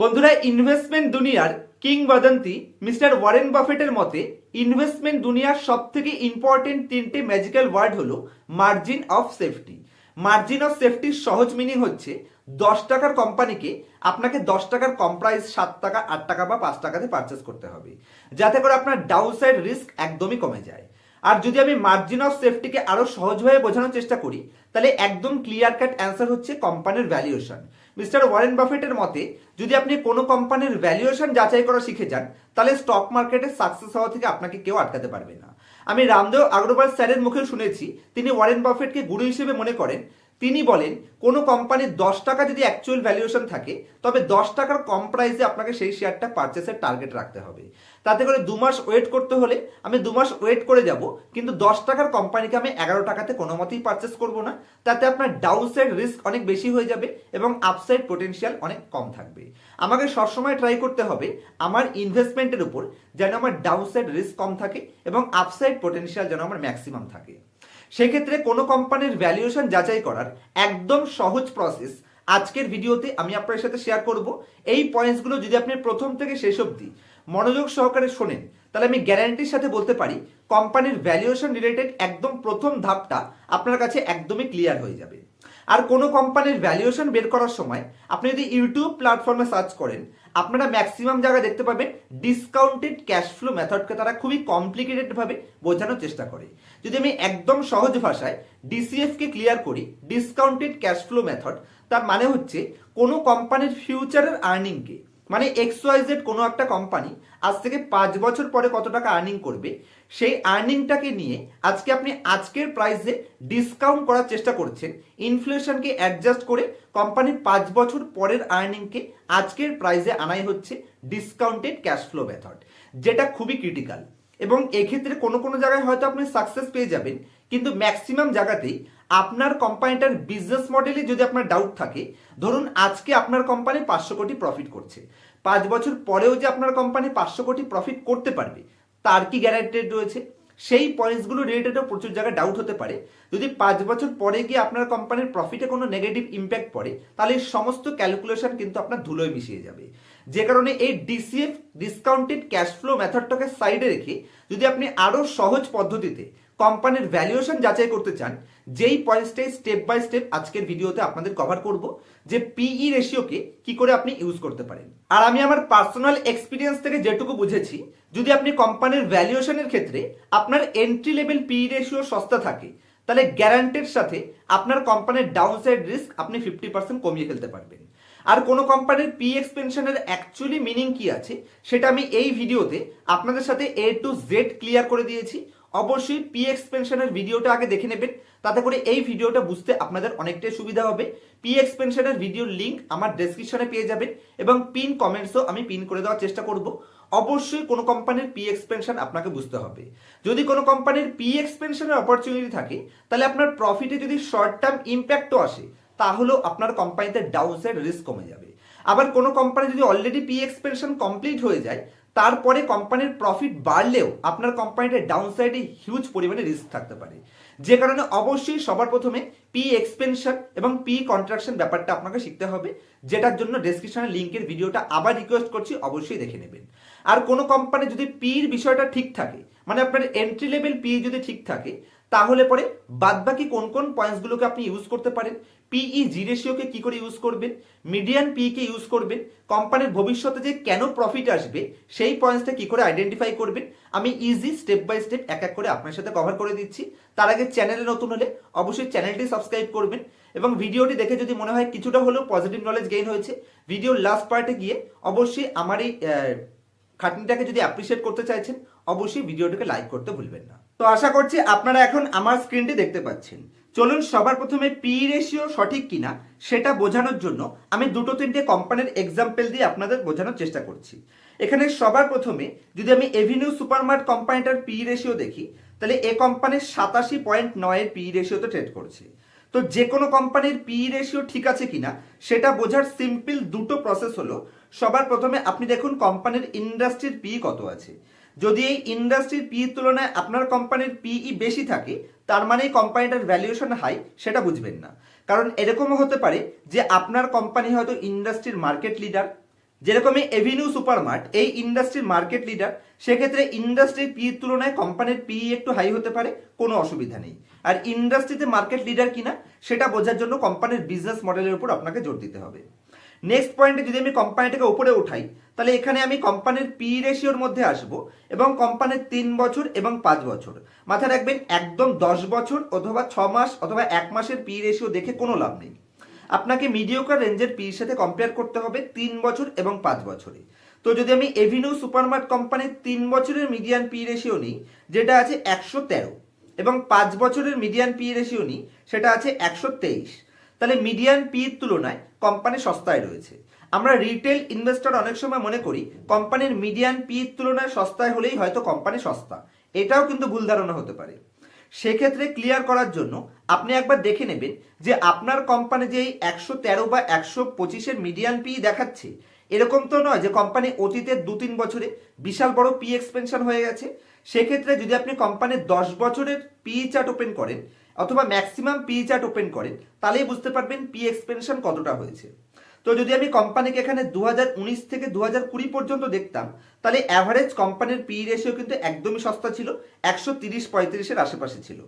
বন্ধুরা ইনভেস্টমেন্ট দুনিয়ার কিংবদন্তি মিস্টার ওয়ারেন বাফেটের মতে ইনভেস্টমেন্ট দুনিয়ার সব থেকে ইম্পর্টেন্ট তিনটে ম্যাজিক্যাল ওয়ার্ড হলো margin of safety margin of সেফটির সহজ মিনিং হচ্ছে দশ টাকার কোম্পানিকে আপনাকে দশ টাকার কম প্রাইস সাত টাকা, আট টাকা বা পাঁচ টাকাতে পারচেস করতে হবে। যাতে করে আপনার ডাউন সাইড রিস্ক একদমই কমে যায়। আর যদি আমি মার্জিন অফ সেফটিকে আরও সহজভাবে বোঝানোর চেষ্টা করি, তাহলে একদম ক্লিয়ার কাট অ্যান্সার হচ্ছে কোম্পানির ভ্যালুয়েশন মিস্টার ওয়ারেন বাফেটের মতে, যদি আপনি কোনো কোম্পানির ভ্যালুয়েশন যাচাই করা শিখে যান, তাহলে স্টক মার্কেটে সাকসেস হওয়া থেকে আপনাকে কেউ আটকাতে পারবে না। আমি রামদেব আগরওয়াল স্যারের মুখে শুনেছি, তিনি ওয়ারেন বাফেটকে গুরু হিসেবে মনে করেন তিনি বলেন, কোনো কোম্পানির দশ টাকা যদি অ্যাকচুয়াল ভ্যালুয়েশন থাকে, তবে দশ টাকার কম প্রাইসে আপনাকে সেই শেয়ারটা পারচেসের টার্গেট রাখতে হবে। তাতে করে দু মাস ওয়েট করতে হলে আমি দু মাস ওয়েট করে যাব, কিন্তু দশ টাকার কোম্পানিকে আমি এগারো টাকাতে কোনো মতেই পারচেস করব না। তাতে আপনার ডাউন সাইড রিস্ক অনেক বেশি হয়ে যাবে এবং আপসাইড পোটেনশিয়াল অনেক কম থাকবে। আমাকে সবসময় ট্রাই করতে হবে আমার ইনভেস্টমেন্টের উপর যেন আমার ডাউন সাইড রিস্ক কম থাকে এবং আপসাইড পোটেনশিয়াল যেন আমার ম্যাক্সিমাম থাকে। সেক্ষেত্রে কোনো কোম্পানির ভ্যালুয়েশন যাচাই করার একদম সহজ প্রসেস আজকের ভিডিওতে আমি আপনার সাথে শেয়ার করব। এই পয়েন্টসগুলো যদি আপনি প্রথম থেকে শেষ অবধি মনোযোগ সহকারে শোনেন, তাহলে আমি গ্যারান্টির সাথে বলতে পারি কোম্পানির ভ্যালুয়েশন রিলেটেড একদম প্রথম ধাপটা আপনার কাছে একদমই ক্লিয়ার হয়ে যাবে। আর কোনো কোম্পানির ভ্যালুয়েশন বের করার সময় আপনি যদি ইউটিউব প্ল্যাটফর্মে সার্চ করেন, আপনারা ম্যাক্সিমাম জায়গায় দেখতে পাবেন ডিসকাউন্টেড ক্যাশ ফ্লো মেথডকে তারা খুবই কমপ্লিকেটেডভাবে বোঝানোর চেষ্টা করে। যদি আমি একদম সহজ ভাষায় ডিসিএফকে ক্লিয়ার করি ডিসকাউন্টেড ক্যাশ ফ্লো মেথড তার মানে হচ্ছে কোনো কোম্পানির ফিউচারের আর্নিংকে মানে এক্স ওয়াই জেড কোনো একটা কোম্পানি আজ থেকে পাঁচ বছর পরে কত টাকা আর্নিং করবে, সেই আর্নিংটাকে নিয়ে আজকে আপনি আজকের প্রাইসে ডিসকাউন্ট করার চেষ্টা করছেন। ইনফ্লেশনকে অ্যাডজাস্ট করে কোম্পানির পাঁচ বছর পরের আর্নিংকে আজকের প্রাইসে আনাই হচ্ছে ডিসকাউন্টেড ক্যাশ ফ্লো মেথড যেটা খুবই ক্রিটিক্যাল এবং এক্ষেত্রে কোনো কোনো জায়গায় হয়তো আপনি সাকসেস পেয়ে যাবেন, কিন্তু ম্যাক্সিমাম জায়গাতেই আপনার কোম্পানিটার বিজনেস মডেলে যদি আপনার ডাউট থাকে, ধরুন আজকে আপনার কোম্পানি পাঁচশো কোটি প্রফিট করছে। পাঁচ বছর পরেও যে আপনার কোম্পানি পাঁচশো কোটি প্রফিট করতে পারবে, তার কি গ্যারান্টেড রয়েছে? সেই পয়েন্টসগুলো রিলেটেডও প্রচুর জায়গায় ডাউট হতে পারে। যদি পাঁচ বছর পরে গিয়ে আপনার কোম্পানির প্রফিটে কোনো নেগেটিভ ইম্প্যাক্ট পড়ে, তাহলে সমস্ত ক্যালকুলেশন কিন্তু আপনার ধুলোয় মিশিয়ে যাবে। যে কারণে এই D C F discounted cash flow মেথডটাকে সাইডে রেখে যদি আপনি আরও সহজ পদ্ধতিতে কোম্পানির ভ্যালুয়েশন যাচাই করতে চান, যেই পয়েন্টসটাই স্টেপ বাই স্টেপ আজকের ভিডিওতে আপনাদের কভার করব, যে পিই রেশিওকে কি করে আপনি ইউজ করতে পারেন। আর আমি আমার পার্সোনাল এক্সপিরিয়েন্স থেকে যেটুকু বুঝেছি, যদি আপনি কোম্পানির ভ্যালুয়েশনের ক্ষেত্রে আপনার এন্ট্রি লেভেল পিই রেশিও সস্তা থাকে, তাহলে গ্যারান্টির সাথে আপনার কোম্পানির ডাউন সাইড রিস্ক আপনি ফিফটি পার্সেন্ট কমিয়ে ফেলতে পারবেন। আর কোনো কোম্পানির পি এক্সপেনশনের অ্যাকচুয়ালি মিনিং কি আছে, সেটা আমি এই ভিডিওতে আপনাদের সাথে এ টু জেড ক্লিয়ার করে দিয়েছি। অবশ্যই পি এক্সপেনশনের ভিডিওটা আগে দেখে নেবেন। তাতে করে এই ভিডিওটা বুঝতে আপনাদের অনেকটাই সুবিধা হবে। পি এক্সপেনশনের ভিডিওর লিঙ্ক আমার ডেসক্রিপশনে পেয়ে যাবেন এবং পিন কমেন্টসও আমি পিন করে দেওয়ার চেষ্টা করব। অবশ্যই কোনো কোম্পানির পি এক্সপেনশন আপনাকে বুঝতে হবে। যদি কোনো কোম্পানির পি এক্সপেনশনের অপরচুনিটি থাকে, তাহলে আপনার প্রফিটে যদি শর্ট টার্ম ইম্প্যাক্টও আসে, তাহলেও আপনার কোম্পানিতে ডাউন সাইড রিস্ক কমে যাবে। আবার কোনো কোম্পানি যদি অলরেডি পি এক্সপেনশন কমপ্লিট হয়ে যায় তারপরে কোম্পানির প্রফিট বাড়লেও আপনার কোম্পানিটা ডাউন সাইডে হিউজ পরিমাণে রিস্ক থাকতে পারে। যে কারণে অবশ্যই সবার প্রথমে পি এক্সপেনশন এবং পি কন্ট্রাকশন ব্যাপারটা আপনাকে শিখতে হবে, যেটার জন্য ডেসক্রিপশনে লিঙ্কের ভিডিওটা আবার রিকোয়েস্ট করছি, অবশ্যই দেখে নেবেন। আর কোনো কোম্পানি যদি পির বিষয়টা ঠিক থাকে মানে আপনার এন্ট্রি লেভেল পি যদি ঠিক থাকে, তাহলে পরে বাদবাকি কোন কোন পয়েন্টসগুলোকে আপনি ইউজ করতে পারেন পিই জি রেশিওকে কি করে ইউজ করবেন মিডিয়ান পি কে ইউজ করবেন কোম্পানির ভবিষ্যতে যে কেন প্রফিট আসবে, সেই পয়েন্টসটা কি করে আইডেন্টিফাই করবেন আমি ইজি স্টেপ বাই স্টেপ এক এক করে আপনার সাথে কভার করে দিচ্ছি। তার আগে চ্যানেলে নতুন হলে অবশ্যই চ্যানেলটি সাবস্ক্রাইব করবেন এবং ভিডিওটি দেখে যদি মনে হয় কিছুটা হলেও পজিটিভ নলেজ গেইন হয়েছে ভিডিওর লাস্ট পার্টে গিয়ে অবশ্যই আমার এই খাটনিটাকে যদি অ্যাপ্রিসিয়েট করতে চাইছেন, অবশ্যই ভিডিওটিকে লাইক করতে ভুলবেন না। তো আশা করছি আপনারা এখন আমার স্ক্রিনটি দেখতে পাচ্ছেন। চলুন সবার প্রথমে পি রেশিও সঠিক কিনা সেটা বোঝানোর জন্য আমি দুটো তিনটে কোম্পানির এক্সাম্পল দিয়ে আপনাদের বোঝানোর চেষ্টা করছি। এখানে সবার প্রথমে যদি আমি এভিনিউ সুপারমার্ট কোম্পানিটার পি রেশিও দেখি, তাহলে এ কোম্পানির সাতাশি পয়েন্ট নয়ের পি রেশিওতে ট্রেড করছে। তো যে কোনো কোম্পানির পি রেশিও ঠিক আছে কিনা সেটা বোঝার সিম্পল দুটো প্রসেস হলো, সবার প্রথমে আপনি দেখুন কোম্পানির ইন্ডাস্ট্রির পি কত আছে। যদি এই ইন্ডাস্ট্রির পি তুলনায় আপনার কোম্পানির পিই বেশি থাকে তার মানে এই কোম্পানিটার ভ্যালুয়েশন হাই সেটা বুঝবেন না। কারণ এরকমও হতে পারে যে আপনার কোম্পানি হয়তো ইন্ডাস্ট্রির মার্কেট লিডার যেরকমই এভিনিউ সুপারমার্ট এই ইন্ডাস্ট্রির মার্কেট লিডার সেক্ষেত্রে ইন্ডাস্ট্রির পির তুলনায় কোম্পানির পি একটু হাই হতে পারে, কোনো অসুবিধা নেই। আর ইন্ডাস্ট্রিতে মার্কেট লিডার কিনা, সেটা বোঝার জন্য কোম্পানির বিজনেস মডেলের উপর আপনাকে জোর দিতে হবে। নেক্সট পয়েন্টে যদি আমি কোম্পানিটাকে উপরে উঠাই, তাহলে এখানে আমি কোম্পানির পি রেশিওর মধ্যে আসব এবং কোম্পানির তিন বছর এবং পাঁচ বছর। মাথায় রাখবেন, একদম দশ বছর অথবা ছ মাস অথবা এক মাসের পি রেশিও দেখে কোনো লাভ নেই। আপনাকে মিডিওকার রেঞ্জের পির সাথে কম্পেয়ার করতে হবে তিন বছর এবং পাঁচ বছরে। তো যদি আমি এভিনিউ সুপারমার্ট কোম্পানির তিন বছরের মিডিয়ান পি রেশিও নিই, যেটা আছে একশো তেরো এবং পাঁচ বছরের মিডিয়ান পি রেশিও নিই, সেটা আছে একশো তেইশ। তাহলে মিডিয়ান পির তুলনায় কোম্পানি সস্তায় রয়েছে। আমরা রিটেল ইনভেস্টর অনেক সময় মনে করি, কোম্পানির মিডিয়ান পির তুলনায় সস্তায় হলেই হয়তো কোম্পানি সস্তা। এটাও কিন্তু ভুল ধারণা হতে পারে। সেক্ষেত্রে ক্লিয়ার করার জন্য আপনি একবার দেখে নেবেন যে আপনার কোম্পানি যে একশো তেরো বা একশো পঁচিশের মিডিয়ান পি দেখাচ্ছে, এরকম তো নয় যে কোম্পানি অতীতের দু তিন বছরে বিশাল বড় পি এক্সপেনশন হয়ে গেছে। সেক্ষেত্রে যদি আপনি কোম্পানির দশ বছরের পি চার্ট ওপেন করেন অথবা ম্যাক্সিমাম পি চার্ট ওপেন করেন, তাহলেই বুঝতে পারবেন পি এক্সপেনশন কতটা হয়েছে। তো যদি আমি কোম্পানিকে এখানে দু হাজার উনিশ থেকে দু পর্যন্ত দেখতাম, তাহলে অ্যাভারেজ কোম্পানির পি রেশিও কিন্তু একদমই সস্তা ছিল, একশো তিরিশ পঁয়ত্রিশের আশেপাশে ছিল।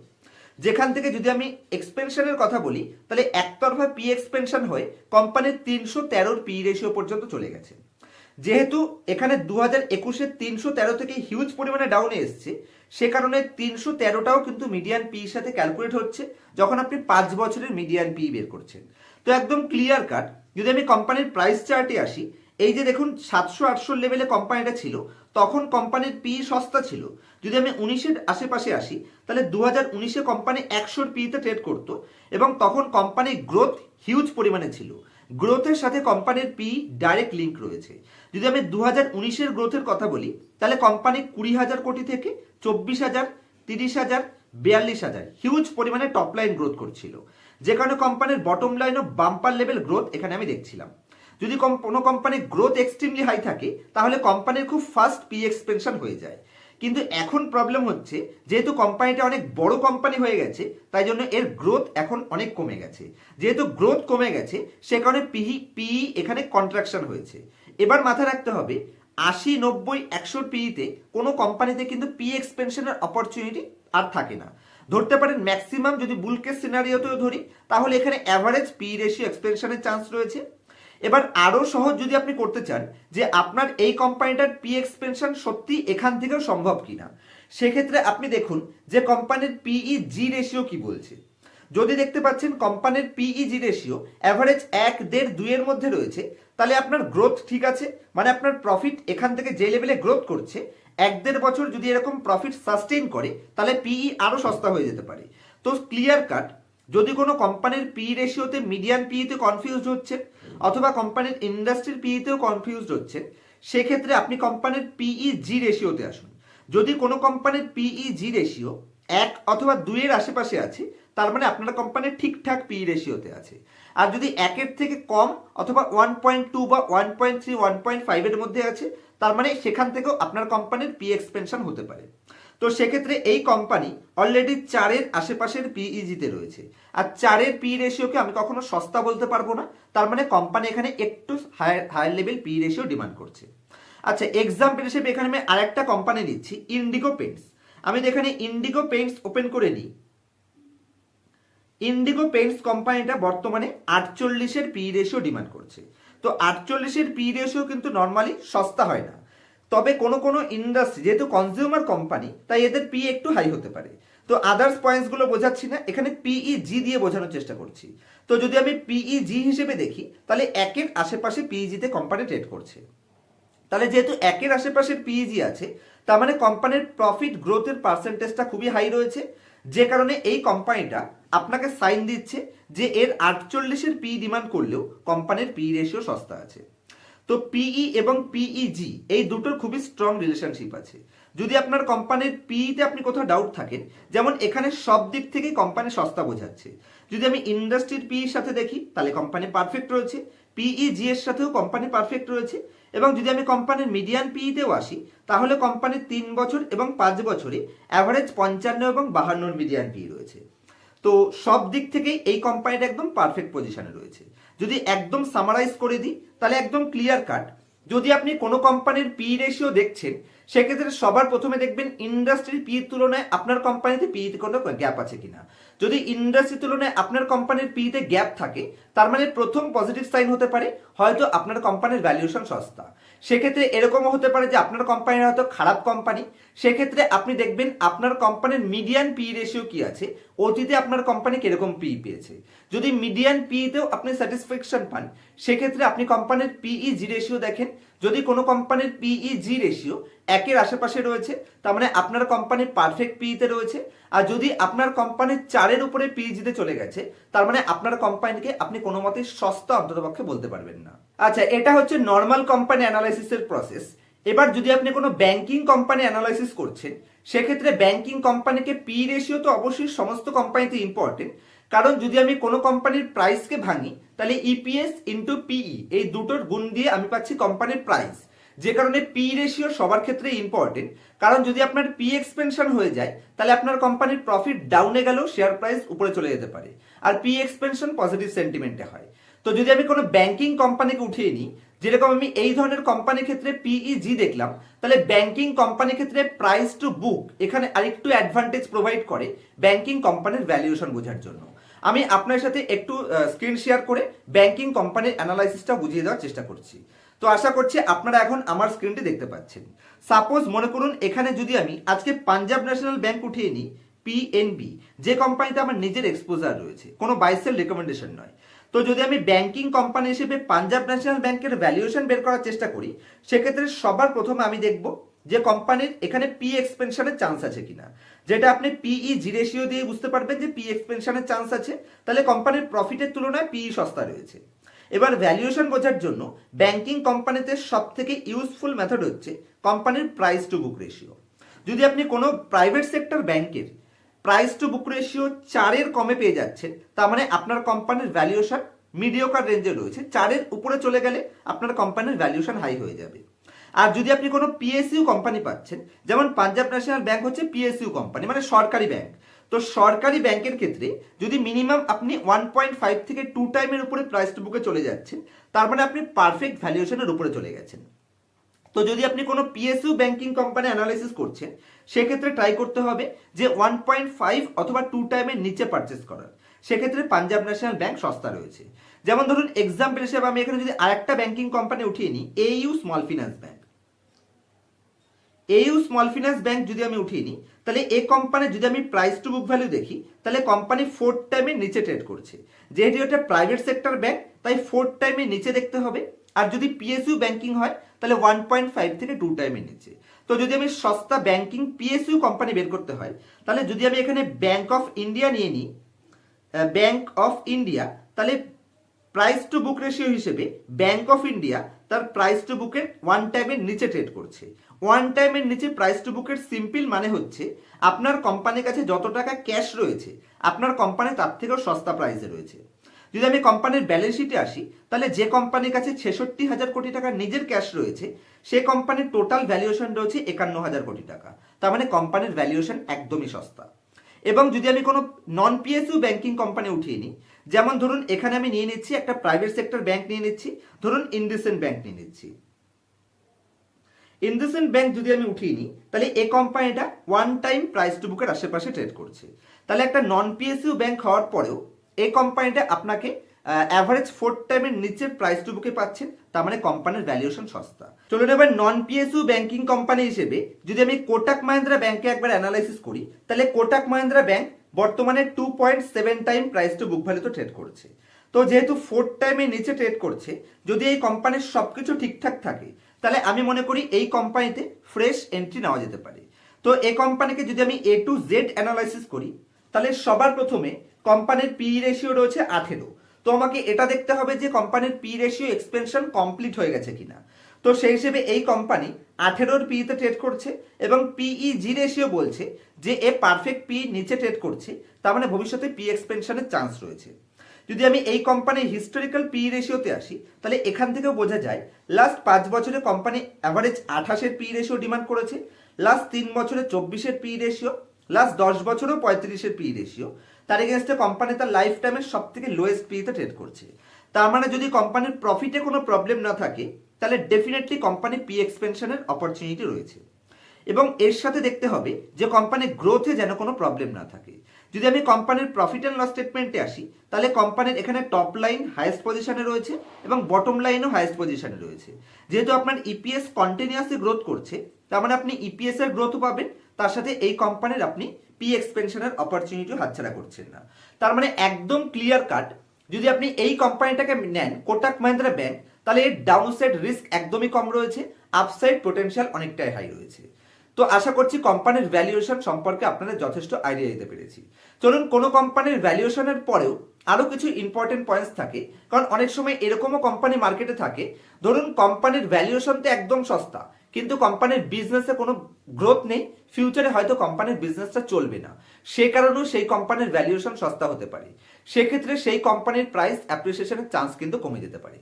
যেখান থেকে যদি আমি এক্সপেনশনের কথা বলি, তাহলে একতরফা পি এক্সপেনশন হয়ে কোম্পানির তিনশো তেরোর পি রেশিও পর্যন্ত চলে গেছে। যেহেতু এখানে দু হাজার একুশের তিনশো তেরো থেকে হিউজ পরিমাণে ডাউনে এসছে, সে কারণে তিনশো তেরোটাও কিন্তু মিডিয়ান পির সাথে ক্যালকুলেট হচ্ছে, যখন আপনি পাঁচ বছরের মিডিয়ান পি বের করছেন। তো একদম ক্লিয়ার কাট যদি আমি কোম্পানির প্রাইস চার্টে আসি, এই যে দেখুন সাতশো আটশো লেভেলে কোম্পানিটা ছিল, তখন কোম্পানির পি সস্তা ছিল। যদি আমি উনিশের আশেপাশে আসি, তাহলে দু হাজার উনিশে কোম্পানি একশোর পিতে ট্রেড করতো, এবং তখন কোম্পানির গ্রোথ হিউজ পরিমাণে ছিল। গ্রোথের সাথে কোম্পানির পি ডাইরেক্ট লিঙ্ক রয়েছে। যদি আমি দু হাজার উনিশের গ্রোথের কথা বলি, তাহলে কোম্পানি কুড়ি হাজার কোটি থেকে চব্বিশ হাজার, তিরিশ হাজার, বিয়াল্লিশ হাজার হিউজ পরিমাণে টপ লাইন গ্রোথ করছিল। যে কারণে কোম্পানির বটম লাইন ও বাম্পার লেভেল গ্রোথ এখানে আমি দেখছিলাম। যদি কোনো কোম্পানির গ্রোথ এক্সট্রিমলি হাই থাকে, তাহলে কোম্পানির খুব ফাস্ট পি এক্সপেনশন হয়ে যায়। কিন্তু এখন প্রবলেম হচ্ছে, যেহেতু কোম্পানিটা অনেক বড় কোম্পানি হয়ে গেছে, তাই জন্য এর গ্রোথ এখন অনেক কমে গেছে। যেহেতু গ্রোথ কমে গেছে, সে কারণে পিহি পিই এখানে কন্ট্রাকশন হয়েছে। এবার মাথায় রাখতে হবে, আশি, নব্বই একশোর পিইতে কোনো কোম্পানিতে কিন্তু পি এক্সপেনশনের অপরচুনিটি আর থাকে না। ধরতে পারেন ম্যাক্সিমাম যদি বুলকেস সিনারিওতেও ধরি, তাহলে এখানে অ্যাভারেজ পি রেশিও এক্সপেনশনের চান্স রয়েছে। এবার আরও সহজ যদি আপনি করতে চান যে আপনার এই কোম্পানিটার পি এক্সপেনশন সত্যি এখান থেকেও সম্ভব কিনা, সেক্ষেত্রে আপনি দেখুন যে কোম্পানির পিই জি রেশিও কি বলছে। যদি দেখতে পাচ্ছেন কোম্পানির পিই জি রেশিও অ্যাভারেজ এক, দেড়, দুইয়ের মধ্যে রয়েছে, তাহলে আপনার গ্রোথ ঠিক আছে মানে আপনার প্রফিট এখান থেকে যে লেভেলে গ্রোথ করছে, এক, দেড় বছর যদি এরকম প্রফিট সাস্টেইন করে, তাহলে পিই আরও সস্তা হয়ে যেতে পারে। তো ক্লিয়ার কাট যদি কোনো কোম্পানির পি রেশিওতে মিডিয়ান পিইতে কনফিউজড হচ্ছে, অথবা কোম্পানির ইন্ডাস্ট্রির পিইতেও কনফিউজড হচ্ছে, সেক্ষেত্রে আপনি কোম্পানির পিই জি রেশিওতে আসুন। যদি কোনো কোম্পানির পিই জি রেশিও এক অথবা দুইয়ের আশেপাশে আছে, তার মানে আপনার কোম্পানির ঠিকঠাক পি রেশিওতে আছে। আর যদি একের থেকে কম অথবা ওয়ান পয়েন্ট টু বা one point three one point ফাইভের মধ্যে আছে, তার মানে সেখান থেকেও আপনার কোম্পানির পি এক্সপেনশন হতে পারে। তো সেক্ষেত্রে এই কোম্পানি অলরেডি চারের আশেপাশের পিইজিতে রয়েছে। আর চারের পি রেশিওকে আমি কখনো সস্তা বলতে পারব না, তার মানে কোম্পানি এখানে একটু higher higher level P ratio demand করছে। আচ্ছা এক্সাম্পল হিসেবে এখানে আমি আরেকটা কোম্পানি নিচ্ছি ইন্ডিগো পেন্টস আমি এখানে ইন্ডিগো পেন্টস ওপেন করে নিই ইন্ডিগো পেন্টস কোম্পানিটা বর্তমানে আটচল্লিশের পি রেশিও ডিমান্ড করছে। তো আটচল্লিশের পি রেশিও কিন্তু নর্মালি সস্তা হয় না। তবে কোনো কোনো ইন্ডাস্ট্রি যেহেতু কনজিউমার কোম্পানি তাই এদের পি একটু হাই হতে পারে। তো আদার্স পয়েন্টসগুলো বোঝাচ্ছি না, এখানে পিই জি দিয়ে বোঝানোর চেষ্টা করছি। তো যদি আমি পিই জি হিসেবে দেখি, তাহলে একের আশেপাশে পিইজিতে কোম্পানি ট্রেড করছে। তাহলে যেহেতু একের আশেপাশে পিইজি আছে, তার মানে কোম্পানির প্রফিট গ্রোথের পার্সেন্টেজটা খুবই হাই রয়েছে। যে কারণে এই কোম্পানিটা আপনাকে সাইন দিচ্ছে যে এর আটচল্লিশের পি ডিমান্ড করলেও কোম্পানির পি রেশিও সস্তা আছে। তো পিই এবং পিইজি এই দুটোর খুবই স্ট্রং রিলেশনশিপ আছে। যদি আপনার কোম্পানির পিইতে আপনি কোথাও ডাউট থাকেন, যেমন এখানে সব দিক থেকে কোম্পানি সস্তা বোঝাচ্ছে। যদি আমি ইন্ডাস্ট্রির পিইর সাথে দেখি, তাহলে কোম্পানি পারফেক্ট রয়েছে। পিইজি এর সাথেও কোম্পানি পারফেক্ট রয়েছে। এবং যদি আমি কোম্পানির মিডিয়ান পিইতেও আসি, তাহলে কোম্পানির তিন বছর এবং পাঁচ বছরে অ্যাভারেজ পঞ্চান্ন এবং বাহান্নর মিডিয়ান পিই রয়েছে। তো সব দিক থেকেই এই কোম্পানিটা একদম পারফেক্ট পজিশনে রয়েছে। যদি একদম সামারাইজ করে দিই, তাহলে একদম ক্লিয়ার কাট যদি আপনি কোনো কোম্পানির পি রেশিও দেখছেন, সেক্ষেত্রে সবার প্রথমে দেখবেন ইন্ডাস্ট্রির পি তুলনায় আপনার কোম্পানিতে পি কোনো গ্যাপ আছে কিনা। যদি ইন্ডাস্ট্রির তুলনায় আপনার কোম্পানির পিতে গ্যাপ থাকে, তার মানে প্রথম পজিটিভ সাইন হতে পারে, হয়তো আপনার কোম্পানির ভ্যালুয়েশন সস্তা। সেক্ষেত্রে এরকমও হতে পারে যে আপনার কোম্পানির হয়তো খারাপ কোম্পানি সেক্ষেত্রে আপনি দেখবেন আপনার কোম্পানির মিডিয়ান পি রেশিও কি আছে, অতীতে আপনার কোম্পানি কীরকম পি পেয়েছে। যদি মিডিয়ান পিতেও আপনি স্যাটিসফ্যাকশন পান, সেক্ষেত্রে আপনি কোম্পানির পিই জি রেশিও দেখেন যদি কোনো কোম্পানির পিই জি রেশিও একের আশেপাশে রয়েছে, তার মানে আপনার কোম্পানি পারফেক্ট পিইতে রয়েছে, আর যদি আপনার কোম্পানি চারের উপরে পিইজিতে চলে গেছে, তার মানে আপনার কোম্পানিকে আপনি কোনো মতে সস্তা অন্ততপক্ষে বলতে পারবেন না। আচ্ছা এটা হচ্ছে নর্মাল কোম্পানি অ্যানালাইসিসের প্রসেস এবার যদি আপনি কোনো ব্যাংকিং কোম্পানি অ্যানালাইসিস করছেন, সেক্ষেত্রে ব্যাংকিং কোম্পানিকে পি রেশিও তো অবশ্যই সমস্ত কোম্পানিতে ইম্পর্টেন্ট কারণ যদি আমি কোনো কোম্পানির প্রাইসকে ভাঙি, তাহলে ইপিএস ইন্টু পিই এই দুটোর গুণ দিয়ে আমি পাচ্ছি কোম্পানির প্রাইস যে কারণে পি রেশিও সবার ক্ষেত্রে ইম্পর্টেন্ট কারণ যদি আপনার পি এক্সপেনশন হয়ে যায়, তাহলে আপনার কোম্পানির প্রফিট ডাউনে গেলেও শেয়ার প্রাইস উপরে চলে যেতে পারে। আর পি এক্সপেনশন পজিটিভ সেন্টিমেন্টে হয়। তো যদি আমি কোনো ব্যাংকিং কোম্পানিকে উঠিয়ে নিই, যেরকম আমি এই ধরনের কোম্পানির ক্ষেত্রে পিইজি দেখলাম, তাহলে ব্যাংকিং কোম্পানির ক্ষেত্রে প্রাইস টু বুক এখানে আরেকটু অ্যাডভান্টেজ প্রোভাইড করে ব্যাংকিং কোম্পানির ভ্যালুয়েশন বোঝার জন্য। আমি আপনার সাথে একটু স্ক্রিন শেয়ার করে ব্যাংকিং কোম্পানির অ্যানালাইসিসটা বুঝিয়ে দেওয়ার চেষ্টা করছি। তো আশা করছি আপনারা এখন আমার স্ক্রিনটি দেখতে পাচ্ছেন। সাপোজ মনে করুন এখানে যদি আমি আজকে পাঞ্জাব ন্যাশনাল ব্যাংক উঠিয়ে নিই পিএনবি যে কোম্পানিতে আমার নিজের এক্সপোজার রয়েছে, কোনো বাইসেল রেকমেন্ডেশন নয়। তো যদি আমি ব্যাংকিং কোম্পানি হিসেবে পাঞ্জাব ন্যাশনাল ব্যাংকের ভ্যালুয়েশন বের করার চেষ্টা করি, সেক্ষেত্রে সবার প্রথমে আমি দেখব যে কোম্পানির এখানে পি এক্সপেনশনের চান্স আছে কিনা। যেটা আপনি পিই জি রেশিও দিয়ে বুঝতে পারবেন যে পি এক্সপেনশনের চান্স আছে। তাহলে কোম্পানির প্রফিটের তুলনায় পিই সস্তা রয়েছে। এবার ভ্যালুয়েশন বোঝার জন্য ব্যাংকিং কোম্পানিতে সব থেকে ইউজফুল মেথড হচ্ছে কোম্পানির প্রাইস টু বুক রেশিও যদি আপনি কোনো প্রাইভেট সেক্টর ব্যাংকের প্রাইস টু বুক রেশিও চারের কমে পেয়ে যাচ্ছেন, তার মানে আপনার কোম্পানির ভ্যালুয়েশন মিডিওকার রেঞ্জে রয়েছে। চারের উপরে চলে গেলে আপনার কোম্পানির ভ্যালুয়েশন হাই হয়ে যাবে। আর যদি আপনি কোনো পিএসইউ কোম্পানি পাচ্ছেন, যেমন পাঞ্জাব ন্যাশনাল ব্যাংক হচ্ছে পিএসইউ কোম্পানি মানে সরকারি ব্যাংক তো সরকারি ব্যাংকের ক্ষেত্রে যদি মিনিমাম আপনি ওয়ান পয়েন্ট ফাইভ থেকে টু টাইমের উপরে প্রাইস টু বুকে চলে যাচ্ছেন, তার মানে আপনি পারফেক্ট ভ্যালুয়েশনের উপরে চলে গেছেন। তো যদি আপনি কোনো পিএসইউ ব্যাংকিং কোম্পানি অ্যানালাইসিস করছেন, সেক্ষেত্রে ট্রাই করতে হবে যে ওয়ান পয়েন্ট ফাইভ অথবা টু টাইমের নিচে পারচেস করার। সেক্ষেত্রে পাঞ্জাব ন্যাশনাল ব্যাংক সস্তা রয়েছে। যেমন ধরুন এক্সাম্পল হিসেবে আমি এখানে যদি আরেকটা ব্যাংকিং কোম্পানি উঠিয়ে নিই AU Small Finance Bank AU Small Finance Bank যদি আমি উঠিয়ে নিই, তাহলে এই কোম্পানির যদি আমি প্রাইস টু বুক ভ্যালু দেখি, তাহলে কোম্পানি ফোর টাইমের নিচে ট্রেড করছে। যেহেতু এটা প্রাইভেট সেক্টর ব্যাংক তাই ফোর টাইমের নিচে দেখতে হবে। আর যদি পিএসইউ ব্যাংকিং হয়, তাহলে ওয়ান পয়েন্ট ফাইভ থেকে টু টাইমের নিচে। তো যদি আমি সস্তা ব্যাংকিং পিএসইউ কোম্পানি বের করতে হয়, তাহলে যদি আমি এখানে ব্যাংক অফ ইন্ডিয়া নিয়ে নিই ব্যাংক অফ ইন্ডিয়া তাহলে প্রাইস টু বুক রেশিও হিসেবে ব্যাংক অফ ইন্ডিয়া তার প্রাইস টু বুকের ওয়ান টাইমের নিচে ট্রেড করছে। ওয়ান টাইমের নিচে প্রাইস টু বুকের সিম্পল মানে হচ্ছে, আপনার কোম্পানির কাছে যত টাকা ক্যাশ রয়েছে, আপনার কোম্পানি তার থেকেও সস্তা প্রাইসে রয়েছে। যদি আমি কোম্পানির ব্যালেন্স শিটে আসি, তাহলে যে কোম্পানির কাছে ছেষট্টি হাজার কোটি টাকা নিজের ক্যাশ রয়েছে, সে কোম্পানির টোটাল ভ্যালুয়েশন রয়েছে একান্ন হাজার কোটি টাকা। তার মানে কোম্পানির ভ্যালুয়েশন একদমই সস্তা। এবং যদি আমি কোনো নন পিএসইউ ব্যাংকিং কোম্পানি উঠিয়ে নিই, যেমন ধরুন এখানে আমি নিয়ে নিচ্ছি একটা প্রাইভেট সেক্টর ব্যাংক নিয়ে নিচ্ছি, ধরুন ইন্ডিসেন্ট ব্যাংক নিয়ে নিচ্ছি। ইন্ডিসেন্ট ব্যাংক যদি আমি উঠিয়ে নিই, তাহলে এ কোম্পানিটা ওয়ান টাইম প্রাইস টু বুকের আশেপাশে ট্রেড করছে। তাহলে একটা নন পিএসইউ ব্যাংক হওয়ার পরেও এই কোম্পানিটা আপনাকে অ্যাভারেজ ফোর টাইমের নিচের প্রাইস টু বুকে পাচ্ছেন, তার মানে কোম্পানির ভ্যালুয়েশন সস্তা। চলুন এবার নন পিএসইউ ব্যাংকিং কোম্পানি হিসেবে যদি আমি কোটাক মাহিন্দ্রা ব্যাংকে একবার অ্যানালাইসিস করি, তাহলে কোটাক মাহিন্দ্রা ব্যাংক বর্তমানে two point seven time price to book ভ্যালুতে ট্রেড করছে। তো যেহেতু ফোর টাইমের নিচে ট্রেড করছে, যদি এই কোম্পানির সব কিছু ঠিকঠাক থাকে তাহলে আমি মনে করি এই কোম্পানিতে ফ্রেশ এন্ট্রি নেওয়া যেতে পারে। তো এই কোম্পানিকে যদি আমি এ টু জেড অ্যানালাইসিস করি, তাহলে সবার প্রথমে কোম্পানির পি রেশিও রয়েছে আঠেরো। তো আমাকে এটা দেখতে হবে যে কোম্পানির পি রেশিও এক্সপেনশন কমপ্লিট হয়ে গেছে কিনা। তো সেই হিসেবে এই কোম্পানি আঠেরোর পিতে ট্রেড করছে এবং পিই জি রেশিও বলছে যে এ পারফেক্ট পি নিচে ট্রেড করছে, তার মানে ভবিষ্যতে পি এক্সপেনশনের চান্স রয়েছে। যদি আমি এই কোম্পানির হিস্টোরিক্যাল পি রেশিওতে আসি, তাহলে এখান থেকেও বোঝা যায় লাস্ট পাঁচ বছরে কোম্পানি অ্যাভারেজ আঠাশের পি রেশিও ডিমান্ড করেছে লাস্ট তিন বছরে চব্বিশের পি রেশিও লাস্ট দশ বছরেও পঁয়ত্রিশের পি রেশিও তার এগেনস্টে কোম্পানি তার লাইফ টাইমের সব থেকে লোয়েস্ট পিতে ট্রেড করছে। তার মানে যদি কোম্পানির প্রফিটে কোনো প্রবলেম না থাকে, তাহলে ডেফিনেটলি কোম্পানি পি এক্সপেনশনের অপরচুনিটি রয়েছে। এবং এর সাথে দেখতে হবে যে কোম্পানির গ্রোথে যেন কোনো প্রবলেম না থাকে। যদি আমি কোম্পানির প্রফিট অ্যান্ড লস স্টেটমেন্টে আসি, তাহলে কোম্পানির এখানে টপ লাইন হাইয়েস্ট পজিশনে রয়েছে এবং বটম লাইনও হাইয়েস্ট পজিশনে রয়েছে। যেহেতু আপনার ইপিএস কন্টিনিউয়াসলি গ্রোথ করছে, তার মানে আপনি ইপিএস এর গ্রোথও পাবেন, তার সাথে এই কোম্পানির আপনি পি এক্সপেনশনের অপরচুনিটিও হাতছাড়া করছেন না। তার মানে একদম ক্লিয়ার কাট যদি আপনি এই কোম্পানিটাকে নেন কোটাক মাহিন্দ্রা ব্যাংক তাহলে এর ডাউনসাইড রিস্ক একদমই কম রয়েছে আপসাইড পোটেনশিয়াল অনেকটাই হাই রয়েছে। তো আশা করছি কোম্পানির ভ্যালুয়েশন সম্পর্কে আপনাদের যথেষ্ট আইডিয়া দিতে পেরেছি। চলুন কোনো কোম্পানির ভ্যালুয়েশনের পরেও আরও কিছু ইম্পর্টেন্ট পয়েন্টস থাকে। কারণ অনেক সময় এরকমও কোম্পানি মার্কেটে থাকে। ধরুন কোম্পানির ভ্যালুয়েশন তো একদম সস্তা, কিন্তু কোম্পানির বিজনেসে কোনো গ্রোথ নেই ফিউচারে হয়তো কোম্পানির বিজনেসটা চলবে না। সে কারণেও সেই কোম্পানির ভ্যালুয়েশন সস্তা হতে পারে। সেক্ষেত্রে সেই কোম্পানির প্রাইস অ্যাপ্রিসিয়েশনের চান্স কিন্তু কমে যেতে পারে।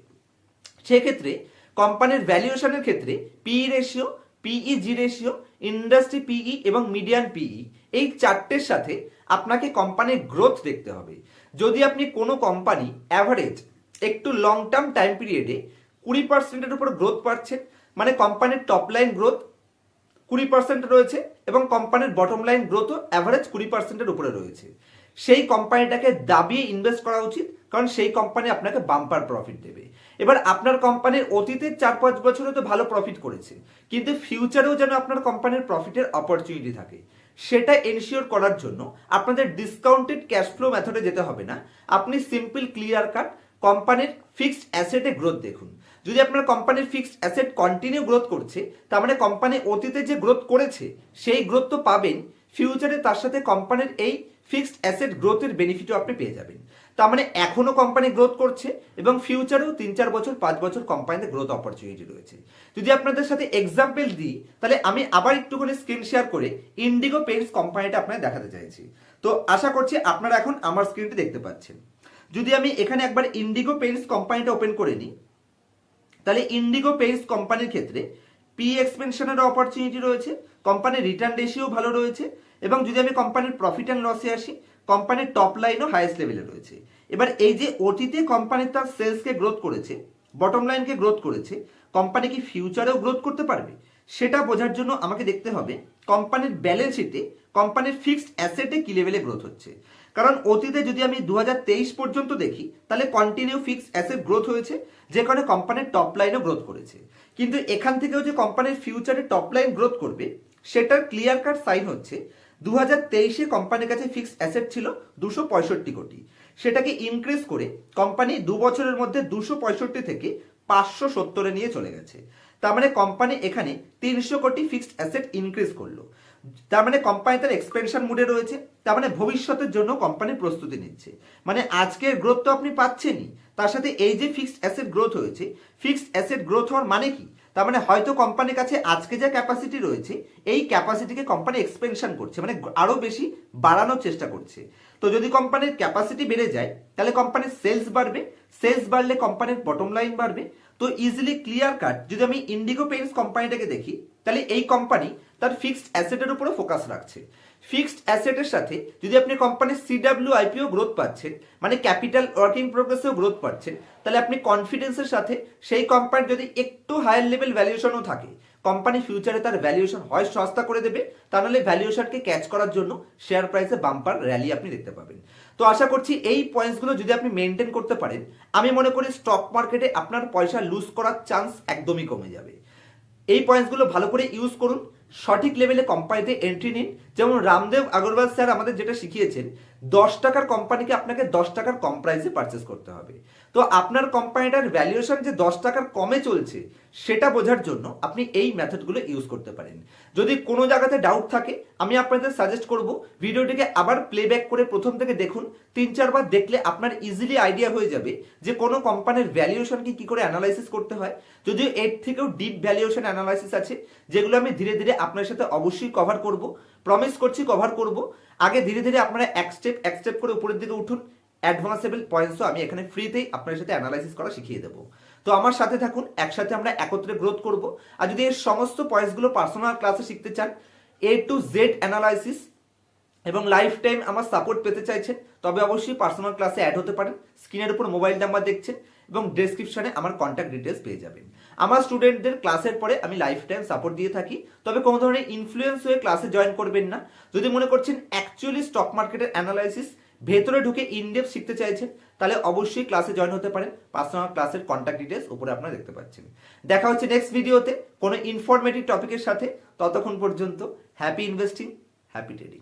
সেক্ষেত্রে কোম্পানির ভ্যালুয়েশনের ক্ষেত্রে PE ratio PE G ratio industry PE এবং মিডিয়ান পিই এই চারটের সাথে আপনাকে কোম্পানির গ্রোথ দেখতে হবে। যদি আপনি কোনো কোম্পানি অ্যাভারেজ একটু লং টার্ম টাইম পিরিয়ডে কুড়ি পার্সেন্টের উপর গ্রোথ পাচ্ছেন মানে কোম্পানির টপ লাইন গ্রোথ কুড়ি পার্সেন্ট রয়েছে এবং কোম্পানির বটম লাইন গ্রোথও অ্যাভারেজ কুড়ি পার্সেন্টের উপরে রয়েছে। সেই কোম্পানিটাকে দাবিয়ে ইনভেস্ট করা উচিত, কারণ সেই কোম্পানি আপনাকে বাম্পার প্রফিট দেবে। এবার আপনার কোম্পানির অতীতের চার পাঁচ বছরে তো ভালো প্রফিট করেছে, কিন্তু ফিউচারেও যেন আপনার কোম্পানির প্রফিটের অপরচুনিটি থাকে। সেটা এনশিওর করার জন্য আপনাদের ডিসকাউন্টেড ক্যাশ ফ্লো মেথডে যেতে হবে না। আপনি সিম্পল ক্লিয়ার কাট কোম্পানির ফিক্সড অ্যাসেটে গ্রোথ দেখুন। যদি আপনার কোম্পানির ফিক্সড অ্যাসেট কন্টিনিউ গ্রোথ করছে, তার মানে কোম্পানি অতীতে যে গ্রোথ করেছে, সেই গ্রোথ তো পাবেন। ফিউচারে তার সাথে কোম্পানির এই ফিক্সড অ্যাসেট গ্রোথের বেনিফিটও আপনি পেয়ে যাবেন। তার মানে এখনও কোম্পানি গ্রোথ করছে এবং ফিউচারেও তিন চার বছর, পাঁচ বছর কোম্পানিতে গ্রোথ অপরচুনিটি রয়েছে। যদি আপনাদের সাথে এক্সাম্পল দিই, তাহলে আমি আবার একটুখানি স্ক্রিন শেয়ার করে ইন্ডিগো পেন্টস কোম্পানিটা আপনাদের দেখাতে চাইছি। তো আশা করছি আপনারা এখন আমার স্ক্রিনটি দেখতে পাচ্ছেন। যদি আমি এখানে একবার ইন্ডিগো পেন্টস কোম্পানিটা ওপেন করে নিই, তাহলে ইন্ডিগো পেইন্টস কোম্পানির ক্ষেত্রে পি এক্সপেনশনের অপরচুনিটি রয়েছে কোম্পানির রিটার্ন রেশিও ভালো রয়েছে এবং যদি আমি কোম্পানির প্রফিট অ্যান্ড লসে আসি কোম্পানির টপ লাইনও হাইয়েস্ট লেভেলে রয়েছে। এবার এই যে অতীতে কোম্পানি তার সেলসকে গ্রোথ করেছে বটম লাইনকে গ্রোথ করেছে কোম্পানি কি ফিউচারেও গ্রোথ করতে পারবে? সেটা বোঝার জন্য আমাকে দেখতে হবে কোম্পানির ব্যালেন্স শিটে কোম্পানির ফিক্সড অ্যাসেটে কি লেভেলে গ্রোথ হচ্ছে। কারণ অতীতে যদি আমি দু হাজার তেইশ পর্যন্ত দেখি, তাহলে কন্টিনিউ ফিক্স অ্যাসেট গ্রোথ হয়েছে, যে কারণে কোম্পানির টপ লাইনও গ্রোথ করেছে। কিন্তু এখান থেকেও যে কোম্পানির ফিউচারে টপ লাইন গ্রোথ করবে, সেটার ক্লিয়ার কাট সাইন হচ্ছে দু হাজার তেইশে কোম্পানির কাছে ফিক্সড অ্যাসেট ছিল দুশো পঁয়ষট্টি কোটি। সেটাকে ইনক্রিজ করে কোম্পানি দু বছরের মধ্যে দুশো পঁয়ষট্টি থেকে পাঁচশো সত্তরে নিয়ে চলে গেছে। তার মানে কোম্পানি এখানে তিনশো কোটি ফিক্সড অ্যাসেট ইনক্রিজ করল। তার মানে কোম্পানি তার এক্সপেনশন মুডে রয়েছে। তার মানে ভবিষ্যতের জন্য কোম্পানি প্রস্তুতি নিচ্ছে। মানে আজকের গ্রোথ তো আপনি পাচ্ছেনই। তার সাথে এই যে ফিক্সড অ্যাসেট গ্রোথ হয়েছে ফিক্সড অ্যাসেট গ্রোথ হওয়ার মানে কি? তার মানে হয়তো কোম্পানির কাছে আজকে যা ক্যাপাসিটি রয়েছে, এই ক্যাপাসিটিকে কোম্পানি এক্সপেনশন করছে মানে আরও বেশি বাড়ানোর চেষ্টা করছে। তো যদি কোম্পানির ক্যাপাসিটি বেড়ে যায়, তাহলে কোম্পানির সেলস বাড়বে সেলস বাড়লে কোম্পানির বটম লাইন বাড়বে। তো ইজিলি ক্লিয়ার কাট যদি আমি ইন্ডিগো পেইন্টস কোম্পানিটাকে দেখি, তাহলে এই কোম্পানি তার ফিক্সড অ্যাসেটের উপরে ফোকাস রাখছে। ফিক্সড অ্যাসেটের সাথে যদি আপনি কোম্পানির সিডাব্লিউ আইপিও গ্রোথ পাচ্ছেন মানে ক্যাপিটাল ওয়ার্কিং প্রোগ্রেসেও গ্রোথ পাচ্ছেন তাহলে আপনি কনফিডেন্সের সাথে সেই কোম্পানির যদি একটু হায়ার লেভেল ভ্যালুয়েশনও থাকে কোম্পানি ফিউচারে তার ভ্যালুয়েশন হয় সস্তা করে দেবে তা নাহলে ভ্যালুয়েশনকে ক্যাচ করার জন্য শেয়ার প্রাইসে বাম্পার র্যালি আপনি দেখতে পাবেন। তো আশা করছি এই পয়েন্টসগুলো যদি আপনি মেনটেন করতে পারেন, আমি মনে করি স্টক মার্কেটে আপনার পয়সা লুজ করার চান্স একদমই কমে যাবে। এই পয়েন্টসগুলো ভালো করে ইউজ করুন, সঠিক লেভেলে কোম্পানিতে এন্ট্রি নিন। যেমন রামদেব আগরওয়াল স্যার আমাদের যেটা শিখিয়েছেন, দশ টাকার কোম্পানিকে আপনাকে দশ টাকার কম প্রাইসে পারচেস করতে হবে। তো আপনার কোম্পানিটার ভ্যালুয়েশন যে দশ টাকার কমে চলছে, সেটা বোঝার জন্য আপনি এই মেথডগুলো ইউজ করতে পারেন। যদি কোনো জায়গাতে ডাউট থাকে, আমি আপনাদের সাজেস্ট করব, ভিডিওটিকে আবার প্লেব্যাক করে প্রথম থেকে দেখুন, তিন চারবার দেখলে আপনার ইজিলি আইডিয়া হয়ে যাবে যে কোনো কোম্পানির ভ্যালুয়েশনকে কি করে অ্যানালাইসিস করতে হয়। যদিও এর থেকেও ডিপ ভ্যালুয়েশন অ্যানালাইসিস আছে, যেগুলো আমি ধীরে ধীরে আপনার সাথে অবশ্যই কভার করব প্রমিস করছি কভার করব। আগে ধীরে ধীরে আপনারা এক স্টেপ এক স্টেপ করে উপরের দিকে উঠুন অ্যাডভান্সেবল পয়েন্টসও আমি এখানে ফ্রিতেই আপনার সাথে অ্যানালাইসিস করা শিখিয়ে দেবো। তো আমার সাথে থাকুন, একসাথে আমরা একত্রে গ্রোথ করব। আর যদি এর সমস্ত পয়েন্টসগুলো পার্সোনাল ক্লাসে শিখতে চান এ টু জেড অ্যানালাইসিস এবং লাইফ টাইম আমার সাপোর্ট পেতে চাইছেন, তবে অবশ্যই পার্সোনাল ক্লাসে অ্যাড হতে পারেন। স্ক্রিনের উপর মোবাইল নাম্বার দেখছেন এবং ডেসক্রিপশনে আমার কন্ট্যাক্ট ডিটেলস পেয়ে যাবেন। আমার স্টুডেন্টদের ক্লাসের পরে আমি লাইফ টাইম সাপোর্ট দিয়ে থাকি, তবে কোনো ধরনের ইনফ্লুয়েন্স হয়ে ক্লাসে জয়েন করবেন না। যদি মনে করছেন অ্যাকচুয়ালি স্টক মার্কেটের অ্যানালাইসিস ভেতরে ঢুকে ইনডেপ শিখতে চাইছেন, তাহলে অবশ্যই ক্লাসে জয়েন হতে পারেন। পার্সোনাল ক্লাসের কন্ট্যাক্ট ডিটেলস উপরে আপনারা দেখতে পাচ্ছেন। দেখা হচ্ছে নেক্সট ভিডিওতে কোনো ইনফরমেটিভ টপিকের সাথে। ততক্ষণ পর্যন্ত হ্যাপি ইনভেস্টিং হ্যাপি ট্রেডিং